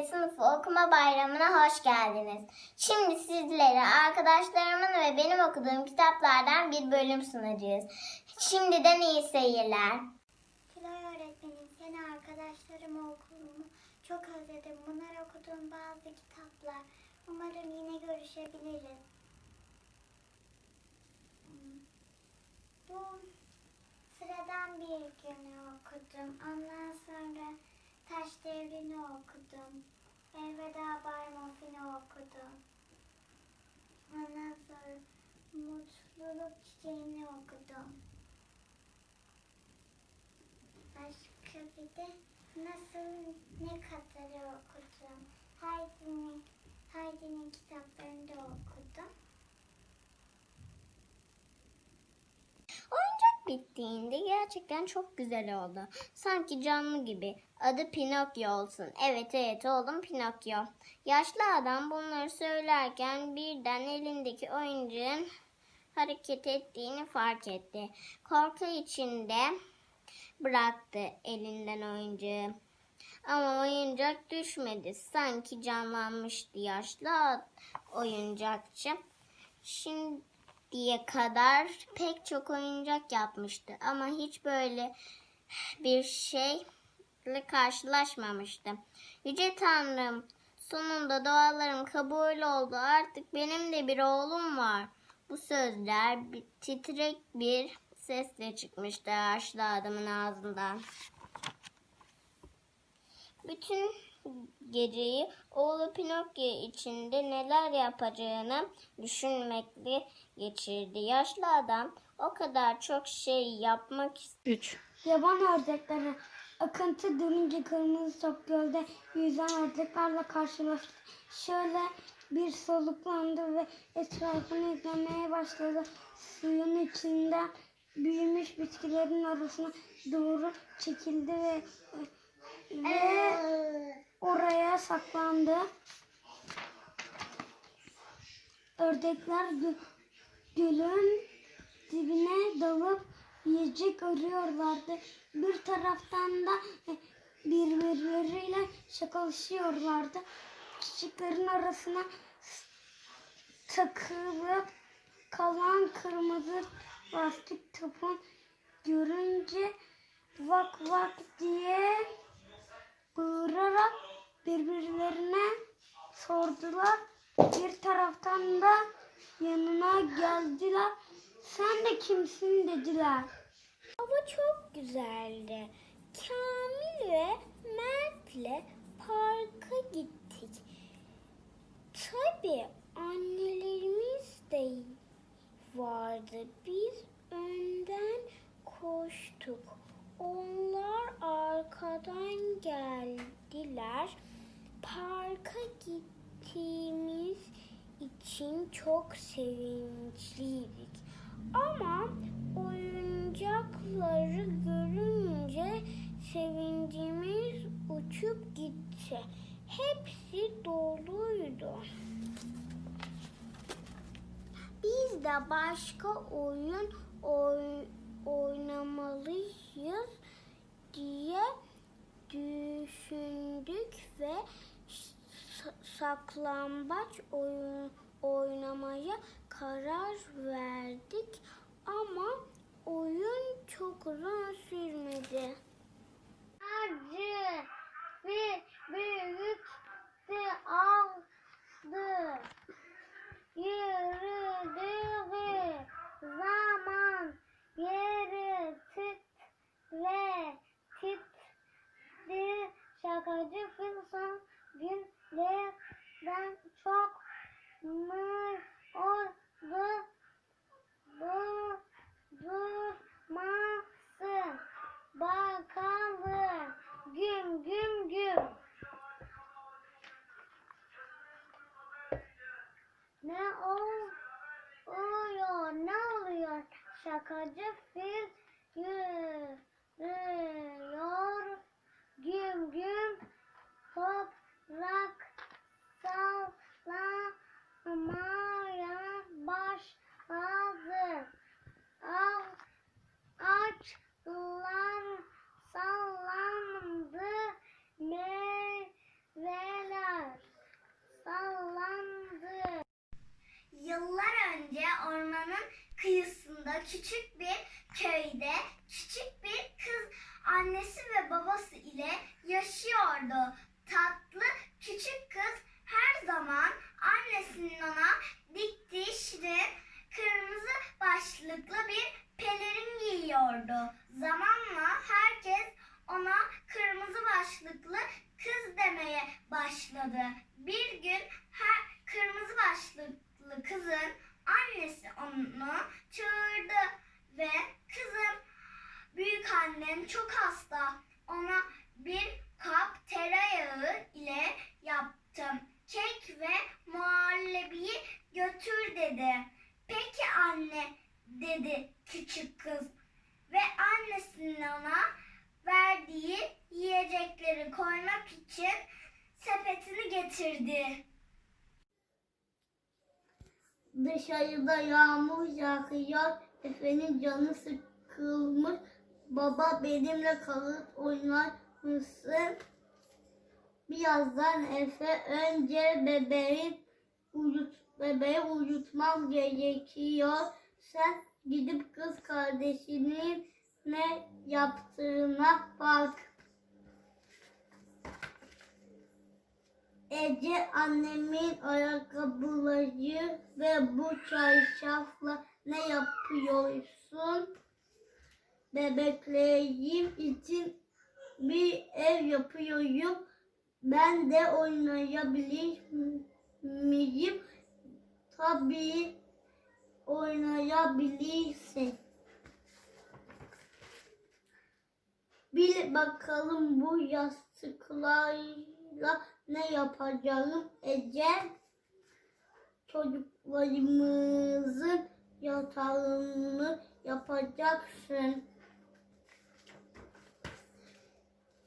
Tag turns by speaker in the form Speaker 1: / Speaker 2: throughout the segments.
Speaker 1: Z sınıfı okuma bayramına hoş geldiniz. Şimdi sizlere arkadaşlarımın ve benim okuduğum kitaplardan bir bölüm sunacağız. Şimdiden iyi seyirler.
Speaker 2: Tülay öğretmenim seni arkadaşlarımı okulumu çok özledim. Bunlar okuduğum bazı kitaplar. Umarım yine görüşebiliriz. Bu sıradan bir günü okudum. Ondan sonra okudum. Elveda Bay Muffin'i okudum. Ondan sonra Mutluluk Çiçeği'ni okudum. Başka bir de nasıl ne kadarı okudum. Haydi'nin Haydi'nin kitaplarını da okudum.
Speaker 1: Oyuncak bittiğinde gerçekten çok güzel oldu. Sanki canlı gibi. Adı Pinokyo olsun. Evet evet oğlum Pinokyo. Yaşlı adam bunları söylerken birden elindeki oyuncağın hareket ettiğini fark etti. Korku içinde bıraktı elinden oyuncağı. Ama oyuncak düşmedi. Sanki canlanmıştı yaşlı oyuncakçı. Şimdiye kadar pek çok oyuncak yapmıştı ama hiç böyle bir şeyle karşılaşmamıştı. Yüce Tanrım, sonunda dualarım kabul oldu. Artık benim de bir oğlum var. Bu sözler bir titrek bir sesle çıkmıştı yaşlı adamın ağzından. Bütün geceyi oğlu Pinokyo içinde neler yapacağını düşünmekle geçirdi. Yaşlı adam o kadar çok şey yapmak
Speaker 3: 3.
Speaker 4: Yaban ördekleri akıntı durunca kırmızı top gölde yüzen ördeklerle karşılaştı. Şöyle bir soluklandı ve etrafını izlemeye başladı. Suyun içinde büyümüş bitkilerin arasına doğru çekildi ve ve oraya saklandı. Ördekler gö- gölün dibine dalıp yiyecek arıyorlardı. Bir taraftan da e, birbirleriyle şakalaşıyorlardı. Çiçeklerin arasına takılıp kalan kırmızı lastik topun görünce vak vak diye bağırarak birbirlerine sordular. Bir taraftan da yanına geldiler. Sen de kimsin dediler.
Speaker 2: Hava çok güzeldi. Kamil ve Mert'le parka gittik. Tabii annelerimiz de vardı. Biz önden koştuk. Onlar arkadan geldiler. Parka gittiğimiz için çok sevinçliydik. Ama oyuncakları görünce sevincimiz uçup gitti. Hepsi doluydu. Biz de başka oyun oy- oynamalıyız diye düşündük ve sa- saklambaç oyun oynamaya karar verdik ama oyun çok uzun sürmedi. Acı bir büyüktü aldı. Yürüdüğü zaman yeri titre titti. Şakacı fil son günlerden çok mı oldu bu durması bakalım
Speaker 5: küçük bir köyde küçük bir kız annesi ve babası ile yaşıyordu. Tatlı küçük kız her zaman annesinin ona diktiği şirin kırmızı başlıklı bir pelerin giyiyordu. Zamanla herkes ona kırmızı başlıklı kız demeye başladı. Bir gün her kırmızı başlıklı kızın annesi onu çağırdı ve kızım büyük annem çok hasta. Ona bir kap tereyağı ile yaptım. Kek ve muhallebiyi götür dedi. Peki anne dedi küçük kız ve annesinin ona verdiği yiyecekleri koymak için sepetini getirdi.
Speaker 6: Dışarıda yağmur yağıyor. Efe'nin canı sıkılmış. Baba benimle kalıp oynar mısın? Birazdan Efe önce bebeği uyut, bebeği uyutmam gerekiyor. Sen gidip kız kardeşinin ne yaptığına bak. Ece annemin ayakkabıları ve bu çarşafla ne yapıyorsun? Bebeklerim için bir ev yapıyorum. Ben de oynayabilir miyim? Tabii oynayabilirsin. Bil bakalım bu yastıklarla ne yapacağım Ece? Çocuklarımızın yatağını yapacaksın.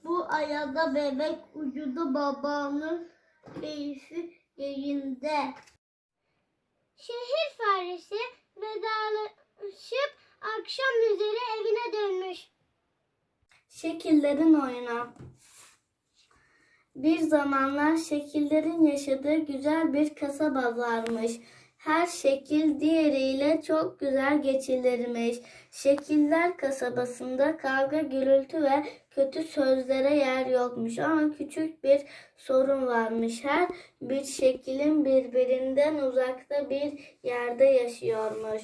Speaker 6: Bu ayada bebek ucudu babanın keyfi yerinde.
Speaker 2: Şehir faresi vedalaşıp akşam üzeri evine dönmüş.
Speaker 7: Şekillerin oyunu. Bir zamanlar şekillerin yaşadığı güzel bir kasaba varmış. Her şekil diğeriyle çok güzel geçilirmiş. Şekiller kasabasında kavga, gürültü ve kötü sözlere yer yokmuş ama küçük bir sorun varmış. Her bir şekilin birbirinden uzakta bir yerde yaşıyormuş.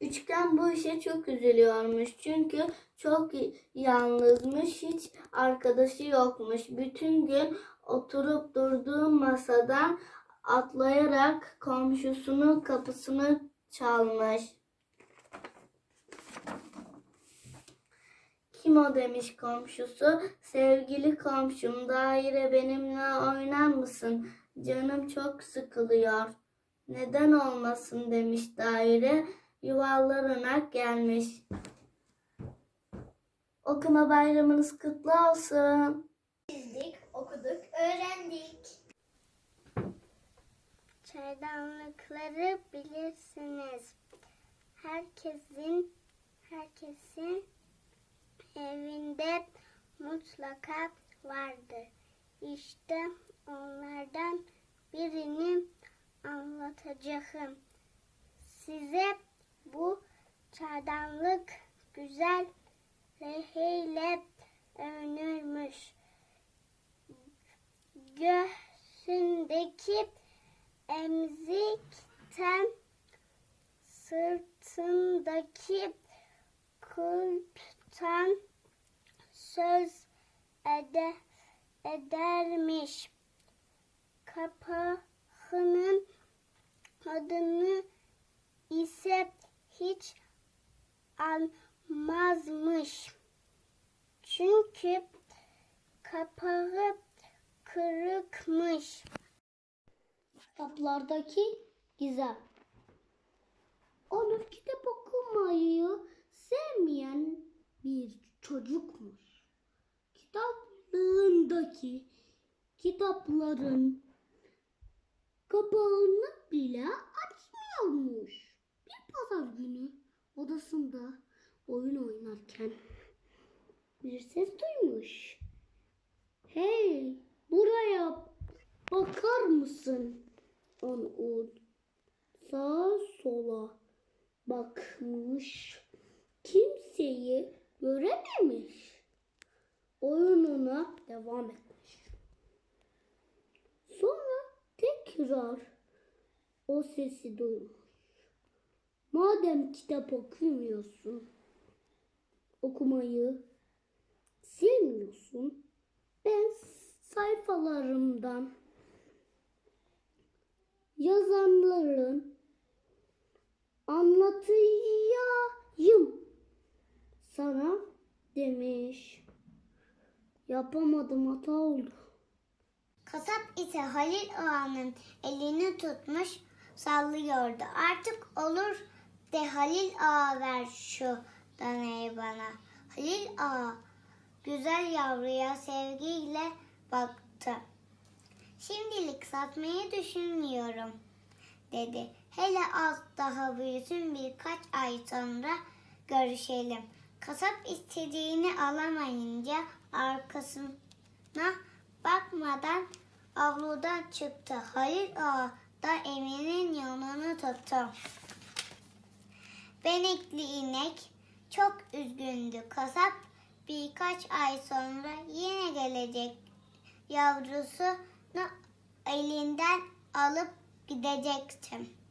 Speaker 7: Üçgen bu işe çok üzülüyormuş çünkü çok yalnızmış, hiç arkadaşı yokmuş. Bütün gün oturup durduğu masadan atlayarak komşusunun kapısını çalmış. Kim o demiş komşusu. Sevgili komşum daire benimle oynar mısın? Canım çok sıkılıyor. Neden olmasın demiş daire. Yuvarlanarak gelmiş. Okuma bayramınız kutlu olsun.
Speaker 5: Çizdik, okuduk, öğrendik.
Speaker 2: Çaydanlıkları bilirsiniz. Herkesin herkesin evinde mutlaka vardır. İşte onlardan birini anlatacağım. Size bu çaydanlık güzel rehiyle övünürmüş. Göğsündeki emzikten sırtındaki kulptan söz ede, edermiş. Kapağının adını ise hiç almazmış. Çünkü kapağı kırıkmış.
Speaker 6: Kitaplardaki gizem. Onu kitap okumayı sevmeyen bir çocukmuş. Kitaplığındaki kitapların kapağını bile açmıyormuş. Bir pazar günü odasında oyun oynarken bir ses duymuş. Hey buraya bakar mısın? On, on. Sağa sola
Speaker 8: bakmış. Kimseyi görememiş. Oyununa devam etmiş. Sonra tekrar o sesi duymuş. Madem kitap okumuyorsun, okumayı sevmiyorsun, ben sayfalarımdan yazanların anlatayım sana demiş. Yapamadım hata oldu.
Speaker 9: Kasap ise Halil Ağa'nın elini tutmuş sallıyordu. Artık olur de Halil Ağa ver şu danayı bana. Halil Ağa güzel yavruya sevgiyle baktı. Şimdilik satmayı düşünmüyorum dedi. Hele az daha büyüsün birkaç ay sonra görüşelim. Kasap istediğini alamayınca arkasına bakmadan avludan çıktı. Halil Ağa da Emin'in yanını tuttu. Benekli inek çok üzgündü. Kasap birkaç ay sonra yine gelecek. Yavrusunu elinden alıp gidecektim.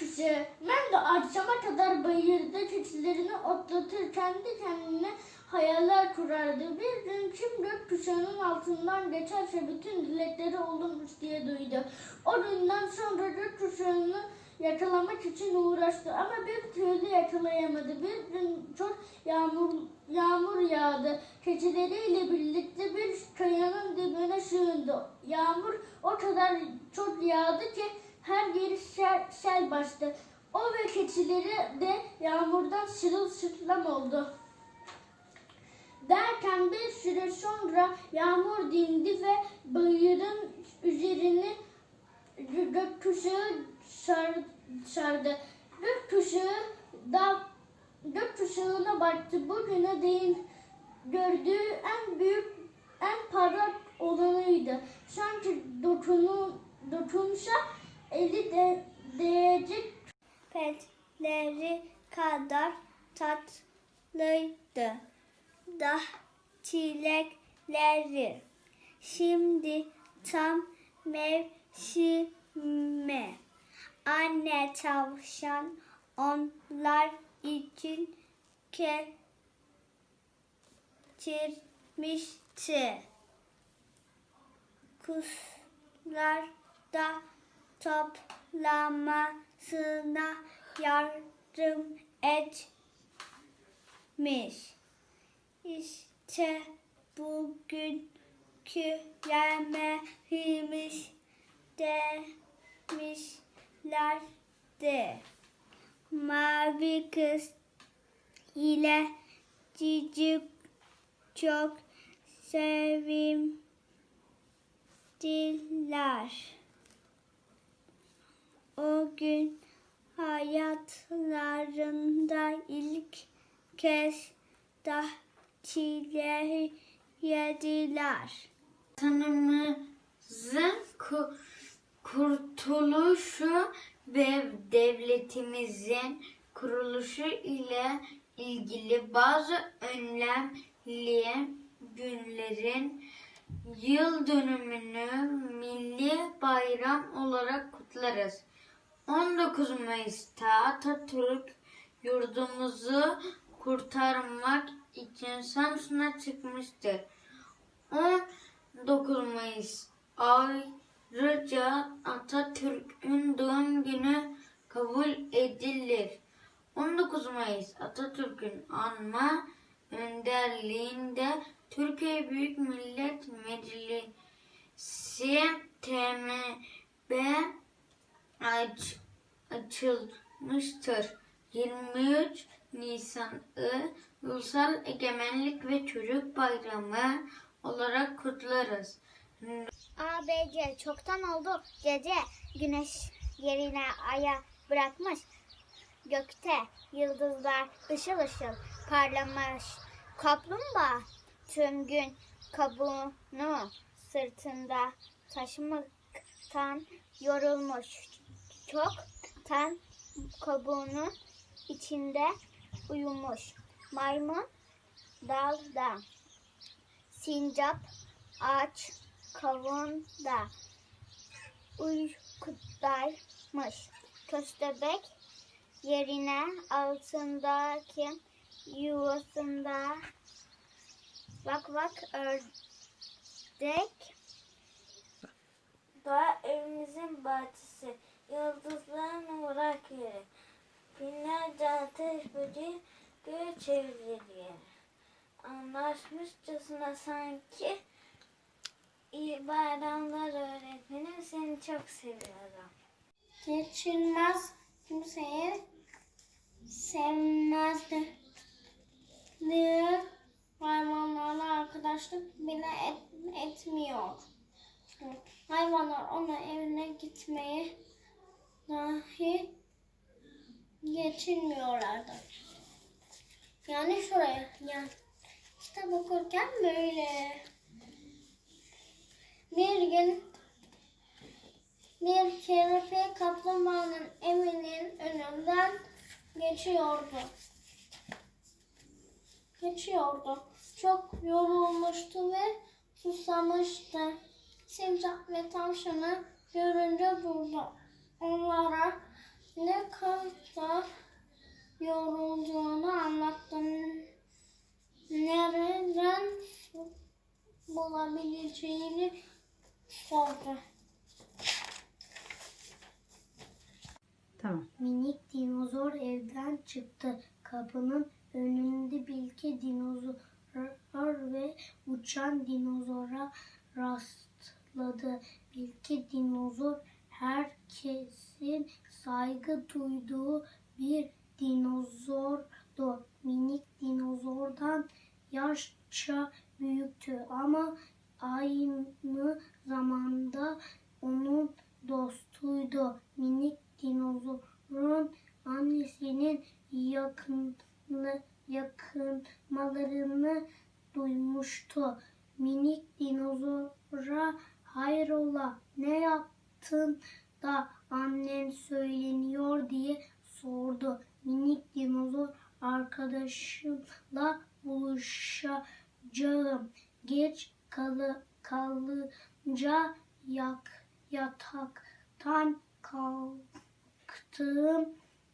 Speaker 8: Gökkuşağı, ben de akşama kadar bayırda keçilerini otlatır kendi kendine hayaller kurardı. Bir gün kim gökkuşağının altından geçerse bütün dilekleri olurmuş diye duydu. O günden sonra gökkuşağını yakalamak için uğraştı ama bir türlü yakalayamadı. Bir gün çok yağmur yağmur yağdı. Keçileriyle birlikte bir kayanın dibine sığındı. Yağmur o kadar çok yağdı ki her yeri sel, sel bastı. O ve keçileri de yağmurdan sırılsıklam oldu. Derken bir süre sonra yağmur dindi ve bayırın üzerini gö- gökkuşağı sar, sardı. Gökkuşağı da gökkuşağına baktı. Bugüne değin gördüğü en büyük, en parlak olanıydı. Sanki dokunu, dokunsa eli de değecek petleri kadar tatlıydı. Da çilekleri. Şimdi tam mevsimi. Anne tavşan onlar için geçirmişti. Kuşlar da toplamasına yardım etmiş. İşte bugünkü yemeğimiz demişlerdi. Mavi kız ile cici çok sevimliler. O gün hayatlarında ilk kez da çileği yediler.
Speaker 10: Vatanımızın ku- kurtuluşu ve devletimizin kuruluşu ile ilgili bazı önemli günlerin yıl dönümünü milli bayram olarak kutlarız. 19 Mayıs'ta Atatürk yurdumuzu kurtarmak için Samsun'a çıkmıştır. 19 Mayıs ayrıca Atatürk'ün doğum günü kabul edilir. 19 Mayıs Atatürk'ün anma önderliğinde Türkiye Büyük Millet Meclisi TMB aç, açılmıştır. 23 Nisan'ı Ulusal Egemenlik ve Çocuk Bayramı olarak kutlarız.
Speaker 9: ABC çoktan oldu gece güneş yerine aya bırakmış. Gökte yıldızlar ışıl ışıl parlamış. Kaplumbağa tüm gün kabuğunu sırtında taşımaktan yorulmuş. Çoktan kabuğunu
Speaker 8: içinde uyumuş. Maymun dalda. Sincap ağaç kavunda. Uykudaymış. Köstebek yerine altındaki yuvasında Bak bak ördek.
Speaker 10: Doğa evimizin bahçesi, yıldızların uğrak yeri. Binlerce ateş böceği göğe çevrilir yeri. Anlaşmışçasına sanki iyi bayramlar öğretmenim seni çok seviyorum.
Speaker 8: Geçilmez kimseyi sevmezdi. Diğer hayvanlarla arkadaşlık bile et- etmiyor. Hayvanlar ona evine gitmeyi dahi geçinmiyorlardı. Yani şuraya yani kitap okurken böyle bir gün bir kere kaplumbağanın evinin önünden geçiyordu. Geçiyordu. Çok yorulmuştu ve susamıştı. Sincap ve tavşanı görünce durdu. Onlara ne kadar yorulduğunu anlattı. Nereden bulabileceğini sordu.
Speaker 11: Tamam.
Speaker 12: Minik dinozor evden çıktı. Kapının önünde bilge dinozor ve uçan dinozora rastladı. Bilge dinozor herkesin saygı duyduğu bir dinozordu. Minik dinozordan yaşça büyüktü ama aynı zamanda onun dostuydu. Minik dinozorun annesinin yakını, yakınmalarını duymuştu. Minik dinozora hayrola ne yaptın da annen söyleniyor diye sordu. Minik dinozor arkadaşımla buluşacağım. Geç kalı, kalınca yak, yataktan kalktığım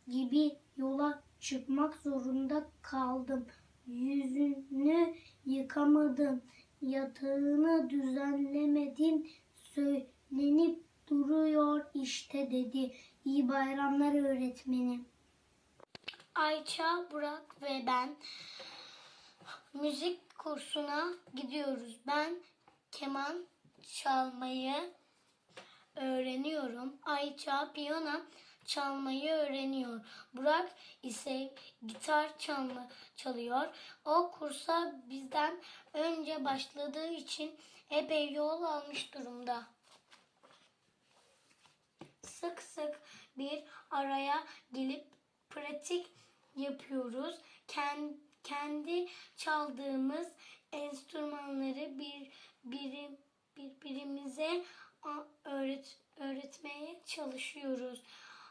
Speaker 12: gibi yola çıkmak zorunda kaldım. Yüzünü yıkamadım, yatağını düzenlemedin, söylenip duruyor işte dedi. İyi bayramlar öğretmenim. Ayça, Burak ve ben müzik kursuna gidiyoruz. Ben keman çalmayı öğreniyorum. Ayça piyano çalmayı öğreniyor. Burak ise gitar çalma, çalıyor. O kursa bizden önce başladığı için epey yol almış durumda. Sık sık bir araya gelip pratik yapıyoruz. Ken- Kendi çaldığımız enstrümanları bir birim birbirimize öğret öğretmeye çalışıyoruz.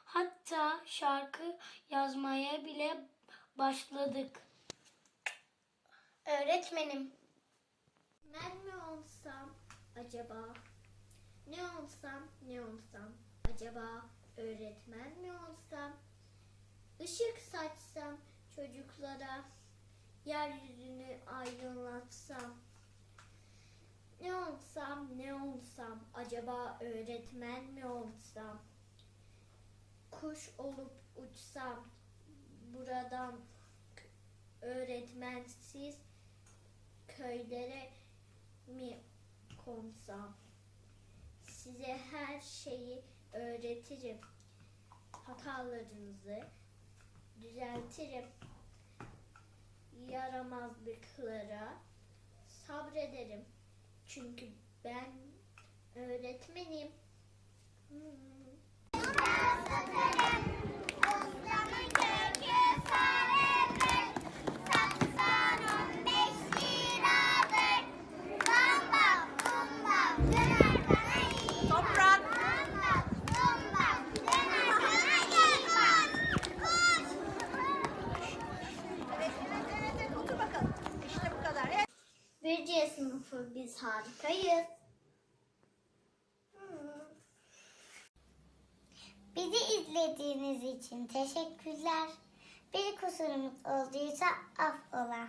Speaker 12: Hatta şarkı yazmaya bile başladık. Öğretmenim.
Speaker 13: Ben mi olsam acaba? Ne olsam ne olsam acaba? Öğretmen mi olsam? Işık saçsam çocuklara, yeryüzünü aydınlatsam. Ne olsam ne olsam acaba öğretmen mi olsam? Kuş olup uçsam buradan öğretmensiz köylere mi konsam? Size her şeyi öğretirim. Hatalarınızı düzeltirim. Yaramazlıklara sabrederim. Çünkü ben öğretmenim. Hmm.
Speaker 9: İçin teşekkürler. Bir kusurumuz olduysa affola.